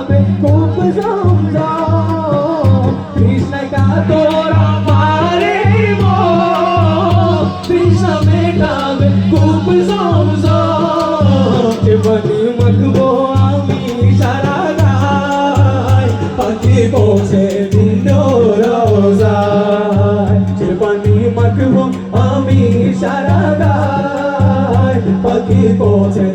कृष्ण का तोरा मारे मो कृष्ण बेटा में खूब समझो जीवनी मगबो आमी सारा गाय पति को से दिंदो रोजा जीवनी मगबो आमी सारा गाय पति को से